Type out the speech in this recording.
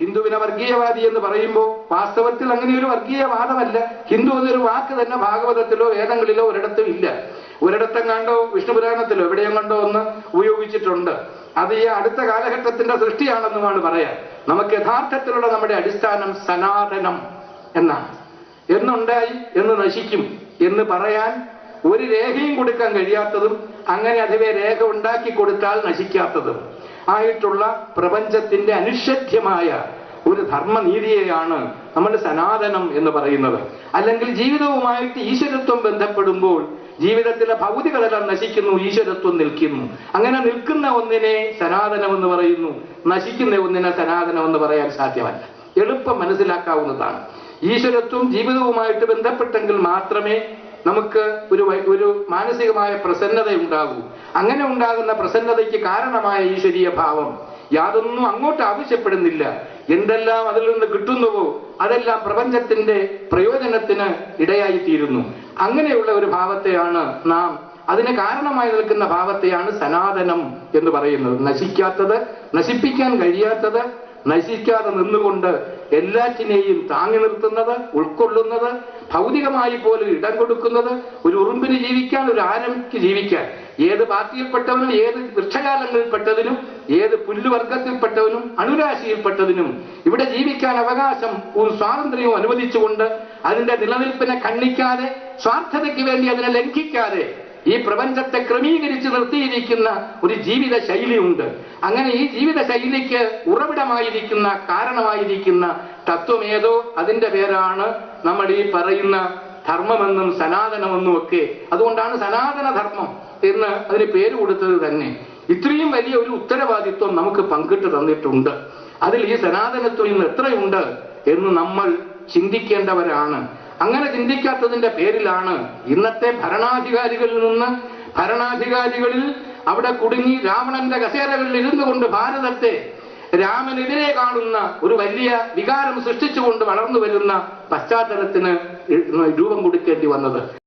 ഹിന്ദുവിനെ വർഗീയവാദി എന്ന് പറയുമ്പോൾ വാസ്തവത്തിൽ അങ്ങനെ ഒരു വർഗീയവാദമല്ല. ഹിന്ദു എന്നൊരു വാക്ക് തന്നെ ഭാഗവതത്തിലോ വേദങ്ങളിലോ ഒരിടത്തും ഇല്ല. ഒരിടത്തും കണ്ടോ വിഷ്ണുപുരാണത്തിലോ എവിടെയും കണ്ടോ ഒന്ന് ഉപയോഗിച്ചിട്ടുണ്ട്. അത് ഈ അടുത്ത കാലഘട്ടത്തിന്റെ സൃഷ്ടിയാണെന്നുമാണ് പറയാൻ. നമുക്ക് യഥാർത്ഥത്തിലുള്ള നമ്മുടെ അടിസ്ഥാനം സനാതനം എന്നാണ്. എന്നുണ്ടായി എന്ന് നശിക്കും എന്ന് പറയാൻ ഒരു രേഖയും കൊടുക്കാൻ കഴിയാത്തതും അങ്ങനെ അതിവേ രേഖ ഉണ്ടാക്കി കൊടുത്താൽ നശിക്കാത്തതും ആയിട്ടുള്ള പ്രപഞ്ചത്തിന്റെ അനുഷദ്ധ്യമായ ഒരു ധർമ്മനീതിയെയാണ് നമ്മൾ സനാതനം എന്ന് പറയുന്നത്. അല്ലെങ്കിൽ ജീവിതവുമായിട്ട് ഈശ്വരത്വം ബന്ധപ്പെടുമ്പോൾ ജീവിതത്തിലെ ഭൗതികതലം നശിക്കുന്നു ഈശ്വരത്വം നിൽക്കുന്നു. അങ്ങനെ നിൽക്കുന്ന ഒന്നിനെ സനാതനം എന്ന് പറയുന്നു. നശിക്കുന്ന ഒന്നിനെ സനാതനം എന്ന് പറയാൻ സാധ്യമല്ല. എളുപ്പം മനസ്സിലാക്കാവുന്നതാണ്. ഈശ്വരത്വം ജീവിതവുമായിട്ട് ബന്ധപ്പെട്ടെങ്കിൽ മാത്രമേ നമുക്ക് ഒരു ഒരു മാനസികമായ പ്രസന്നത ഉണ്ടാകൂ അങ്ങനെ ഉണ്ടാകുന്ന പ്രസന്നതയ്ക്ക് കാരണമായ ഈശ്വരീയ ഭാവം യാതൊന്നും അങ്ങോട്ട് ആവശ്യപ്പെടുന്നില്ല. എന്തെല്ലാം അതിൽ നിന്ന് കിട്ടുന്നുവോ അതെല്ലാം പ്രപഞ്ചത്തിന്റെ പ്രയോജനത്തിന് ഇടയായി തീരുന്നു അങ്ങനെയുള്ള ഒരു ഭാവത്തെയാണ് നാം അതിന് കാരണമായി നിൽക്കുന്ന ഭാവത്തെയാണ് സനാതനം എന്ന് പറയുന്നത്. നശിക്കാത്തത് നശിപ്പിക്കാൻ കഴിയാത്തത് നശിക്കാതെ നിന്നുകൊണ്ട് എല്ലാറ്റിനെയും താങ്ങി നിർത്തുന്നത് ഉൾക്കൊള്ളുന്നത് ഭൗതികമായി പോലും ഇടം കൊടുക്കുന്നത് ഒരു ഉറുമ്പിന് ജീവിക്കാൻ ഒരു ആനയ്ക്ക് ജീവിക്കാൻ. ഏത് പാർട്ടിയിൽപ്പെട്ടവനും ഏത് വൃക്ഷകാലങ്ങളിൽപ്പെട്ടതിനും ഏത് പുല്ലുവർഗത്തിൽപ്പെട്ടവനും അണുരാശിയിൽപ്പെട്ടതിനും ഇവിടെ ജീവിക്കാൻ അവകാശം ഒരു സ്വാതന്ത്ര്യവും അനുവദിച്ചുകൊണ്ട് അതിന്റെ നിലനിൽപ്പിനെ കണ്ണിക്കാതെ സ്വാർത്ഥതയ്ക്ക് വേണ്ടി അതിനെ ലംഘിക്കാതെ ഈ പ്രപഞ്ചത്തെ ക്രമീകരിച്ച് നിർത്തിയിരിക്കുന്ന ഒരു ജീവിത ശൈലിയുണ്ട് അങ്ങനെ ഈ ജീവിത ശൈലിക്ക് ഉറവിടമായിരിക്കുന്ന കാരണമായിരിക്കുന്ന തത്വമേതോ അതിന്റെ പേരാണ് നമ്മൾ ഈ പറയുന്ന ധർമ്മമെന്നും സനാതനമെന്നും ഒക്കെ അതുകൊണ്ടാണ് സനാതന ധർമ്മം എന്ന് അതിന് പേര് കൊടുത്തത് തന്നെ. ഇത്രയും വലിയ ഒരു ഉത്തരവാദിത്വം നമുക്ക് പങ്കിട്ട് തന്നിട്ടുണ്ട്. അതിൽ ഈ സനാതനത്വം ഇന്ന് എത്രയുണ്ട് എന്ന് നമ്മൾ ചിന്തിക്കേണ്ടവരാണ്. അങ്ങനെ ചിന്തിക്കാത്തതിന്റെ പേരിലാണ് ഇന്നത്തെ ഭരണാധികാരികളിൽ നിന്ന് ഭരണാധികാരികളിൽ അവിടെ കുടുങ്ങി രാവണന്റെ കസേരകളിൽ ഇരുന്നു കൊണ്ട് ഭാരതത്തെ രാമനെതിരെ കാണുന്ന ഒരു വലിയ വികാരം സൃഷ്ടിച്ചുകൊണ്ട് വളർന്നു വരുന്ന പശ്ചാത്തലത്തിന് രൂപം കൊടുക്കേണ്ടി വന്നത്.